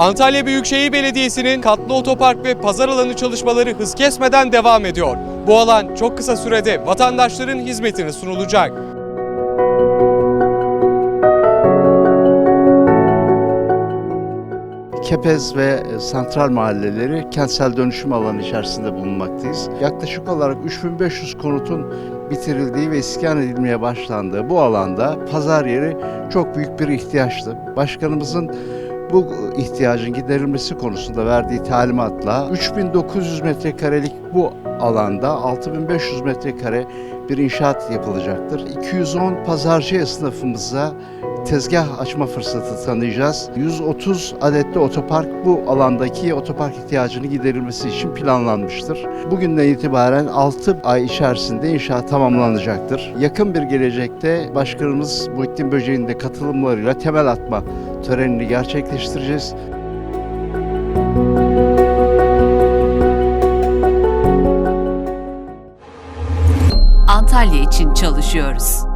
Antalya Büyükşehir Belediyesi'nin katlı otopark ve pazar alanı çalışmaları hız kesmeden devam ediyor. Bu alan çok kısa sürede vatandaşların hizmetine sunulacak. Kepez ve Santral mahalleleri kentsel dönüşüm alanı içerisinde bulunmaktayız. Yaklaşık olarak 3500 konutun bitirildiği ve iskan edilmeye başlandığı bu alanda pazar yeri çok büyük bir ihtiyaçtı. Başkanımızın bu ihtiyacın giderilmesi konusunda verdiği talimatla 3900 metrekarelik bu alanda 6500 metrekare bir inşaat yapılacaktır. 210 pazarcı esnafımıza tezgah açma fırsatı tanıyacağız. 130 adetli otopark bu alandaki otopark ihtiyacını giderilmesi için planlanmıştır. Bugünden itibaren 6 ay içerisinde inşaat tamamlanacaktır. Yakın bir gelecekte Başkanımız Muhittin Böceği'nin de katılımlarıyla temel atma törenini gerçekleştireceğiz. Antalya için çalışıyoruz.